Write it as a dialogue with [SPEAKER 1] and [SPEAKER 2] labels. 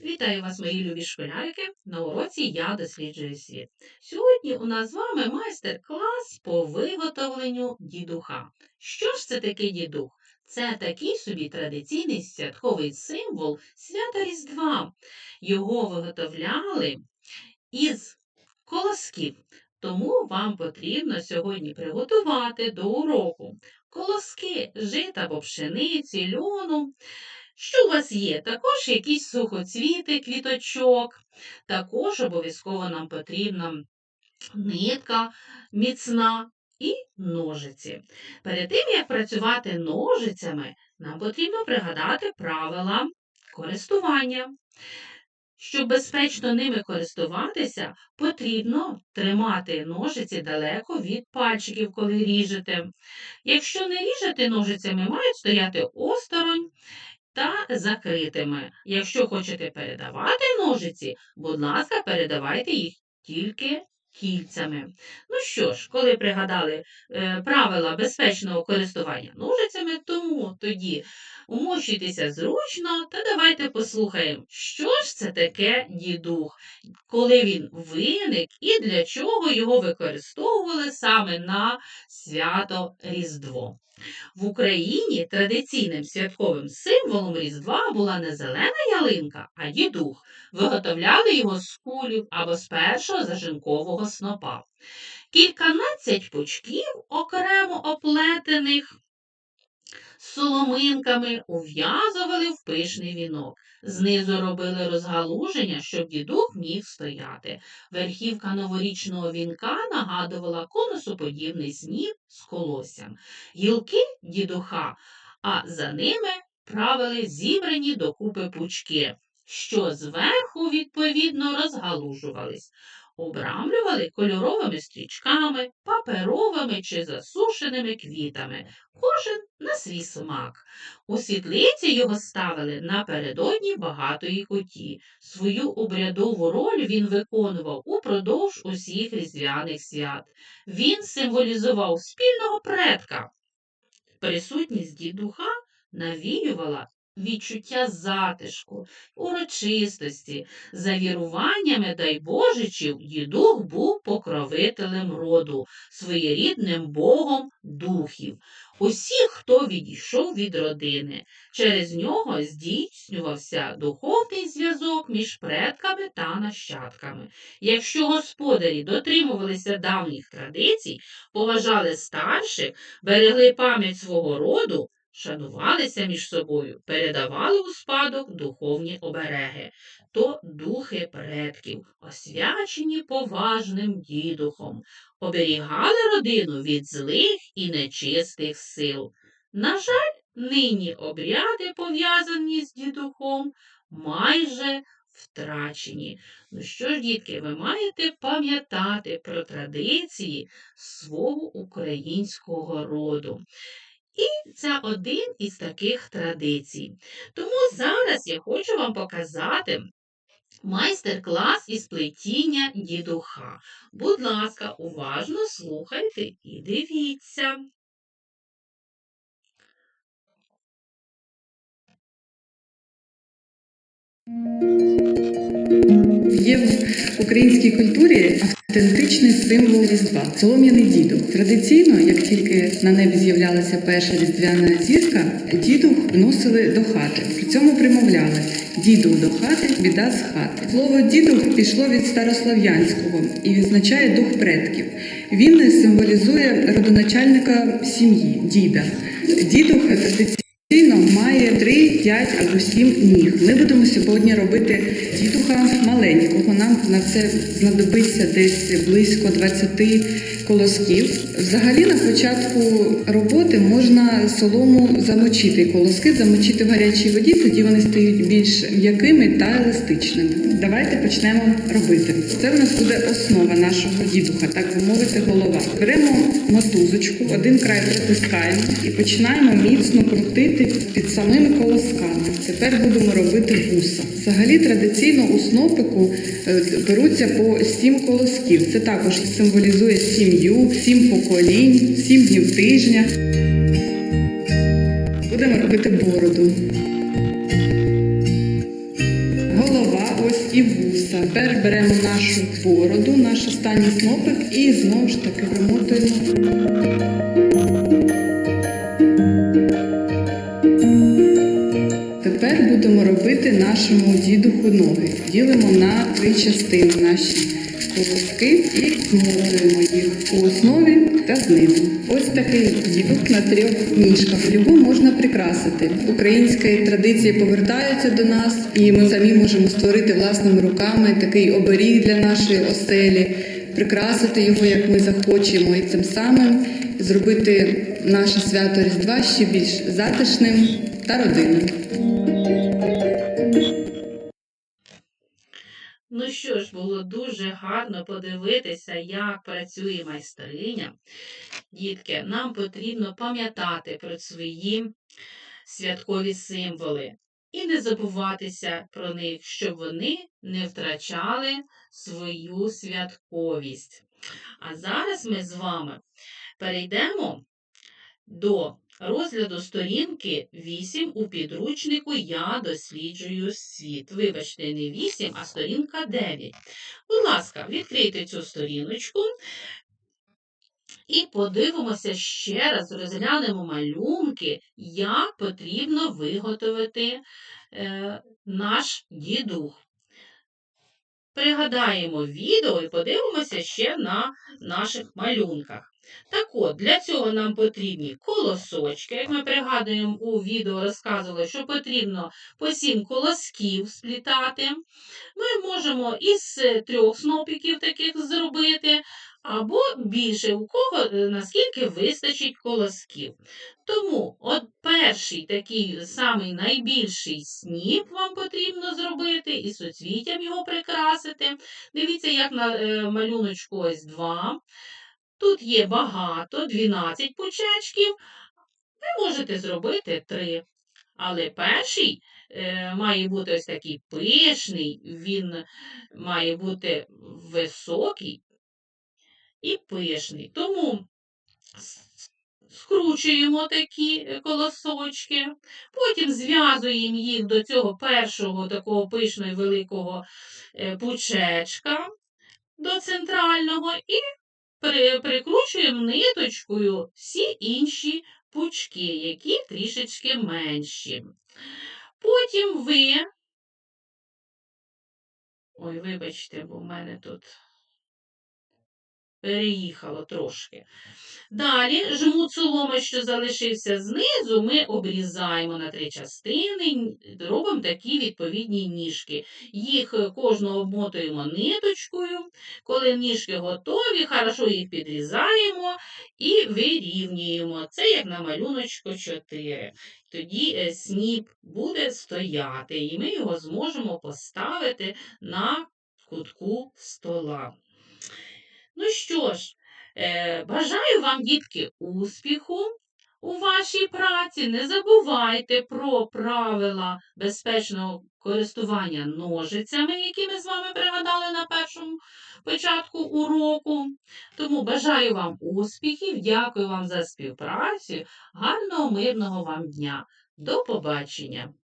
[SPEAKER 1] Вітаю вас, мої любі школярики! На уроці я досліджую світ. Сьогодні у нас з вами майстер-клас по виготовленню дідуха. Що ж це таке дідух? Це такий собі традиційний святковий символ свята Різдва. Його виготовляли із колосків. Тому вам потрібно сьогодні приготувати до уроку колоски жита або пшениці, льону. Що у вас є? Також якісь сухоцвіти, квіточок. Також обов'язково нам потрібна нитка міцна і ножиці. Перед тим, як працювати ножицями, нам потрібно пригадати правила користування. Щоб безпечно ними користуватися, потрібно тримати ножиці далеко від пальчиків, коли ріжете. Якщо не ріжете ножицями, мають стояти осторонь та закритими. Якщо хочете передавати ножиці, будь ласка, передавайте їх тільки кільцями. Ну що ж, коли пригадали е, правила безпечного користування ножицями, тому тоді умощуйтеся зручно та давайте послухаємо, що ж це таке дідух, коли він виник і для чого його використовували саме на свято Різдво. В Україні традиційним святковим символом Різдва була не зелена ялинка, а дідух. Виготовляли його з кулів або з першого зажинкового снопа. Кільканадцять пучків, окремо оплетених соломинками, ув'язували в пишний вінок. Знизу робили розгалуження, щоб дідух міг стояти. Верхівка новорічного вінка нагадувала конусоподібний сніп з колоссям. Гілки дідуха, а за ними правили зібрані докупи пучки, що зверху, відповідно, розгалужувались. Обрамлювали кольоровими стрічками, паперовими чи засушеними квітами, кожен на свій смак. У світлиці його ставили напередодні багатої коті. Свою обрядову роль він виконував упродовж усіх різдвяних свят. Він символізував спільного предка. Присутність дідуха навіювала відчуття затишку, урочистості, за віруваннями дайбожичів дідух був покровителем роду, своєрідним богом духів. Усіх, хто відійшов від родини, через нього здійснювався духовний зв'язок між предками та нащадками. Якщо господарі дотримувалися давніх традицій, поважали старших, берегли пам'ять свого роду, шанувалися між собою, передавали у спадок духовні обереги, то духи предків, освячені поважним дідухом, оберігали родину від злих і нечистих сил. На жаль, нині обряди, пов'язані з дідухом, майже втрачені. Ну що ж, дітки, ви маєте пам'ятати про традиції свого українського роду. І це один із таких традицій. Тому зараз я хочу вам показати майстер-клас із плетіння дідуха. Будь ласка, уважно слухайте і дивіться.
[SPEAKER 2] Є в українській культурі автентичний символ Різдва солом'яний дідух. Традиційно, як тільки на небі з'являлася перша різдвяна зірка, дідух вносили до хати. При цьому примовляли дідух до хати, біда з хати. Слово дідух пішло від старослов'янського і відзначає дух предків. Він символізує родоначальника сім'ї, діда. Дідух традиційно Традиційно має 3, 5 або 7 ніг. Ми будемо сьогодні робити дідуха маленького. Нам на це знадобиться десь близько 20 колосків. Взагалі на початку роботи можна солому замочити. Колоски замочити в гарячій воді, тоді вони стають більш м'якими та еластичними. Давайте почнемо робити. Це в нас буде основа нашого дідуха, так би мовити, голова. Беремо мотузочку, один край притискаємо і починаємо міцно крутити під самими колосками. Тепер будемо робити вуса. Взагалі традиційно у снопику е, беруться по сім колосків. Це також символізує сім'ю, сім поколінь, сім днів тижня. Будемо робити бороду. Голова. ось і вуса. Тепер беремо нашу бороду, наш останній снопик і знову ж таки примотуємо. Тепер будемо робити нашому дідуху ноги. Ділимо на три частини наші колоски і змотуємо їх по основі та знизу. Ось такий дідух на трьох ніжках. Його можна прикрасити. Українські традиції повертаються до нас, і ми самі можемо створити власними руками такий оберіг для нашої оселі, прикрасити його, як ми захочемо, і цим самим зробити наше свято Різдва ще більш затишним та родинним.
[SPEAKER 1] Що ж, було дуже гарно подивитися, як працює майстриня. Дітки, нам потрібно пам'ятати про свої святкові символи і не забуватися про них, щоб вони не втрачали свою святковість. А зараз ми з вами перейдемо до розгляду сторінки 8 у підручнику Я досліджую світ. Вибачте, не 8, а сторінка 9. Будь ласка, відкрийте цю сторіночку і подивимося ще раз, розглянемо малюнки, як потрібно виготовити е, наш дідух. Пригадаємо відео і подивимося ще на наших малюнках. Так от, для цього нам потрібні колосочки. Як ми пригадуємо, у відео розказували, що потрібно по сім колосків сплітати. Ми можемо із трьох снопиків таких зробити, або більше, у кого е, наскільки вистачить колосків. Тому от перший такий самий найбільший сніп вам потрібно зробити і соцвіттям його прикрасити. Дивіться, як на е, малюночку ось два. Тут є багато, 12 почечків. Ви можете зробити 3. Але перший е, має бути ось такий пишний, він має бути високий і пишний. Тому скручуємо такі е, колосочки, потім зв'язуємо їх до цього першого такого пишного і великого е, пучечка до центрального і прикручуємо ниточкою всі інші пучки, які трішечки менші. Потім ви, ой, вибачте, бо в мене тут переїхало трошки. Далі жмут соломи, що залишився знизу, ми обрізаємо на три частини, робимо такі відповідні ніжки. Їх е, кожного обмотуємо ниточкою. Коли ніжки готові, хорошо їх підрізаємо і вирівнюємо. Це як на малюночку 4. Тоді е, сніп буде стояти, і ми його зможемо поставити на кутку стола. Ну що ж, е, бажаю вам, дітки, успіху у вашій праці. Не забувайте про правила безпечного користування ножицями, які ми з вами пригадали на першому початку уроку. Тому бажаю вам успіхів, дякую вам за співпрацю, гарного, мирного вам дня. До побачення!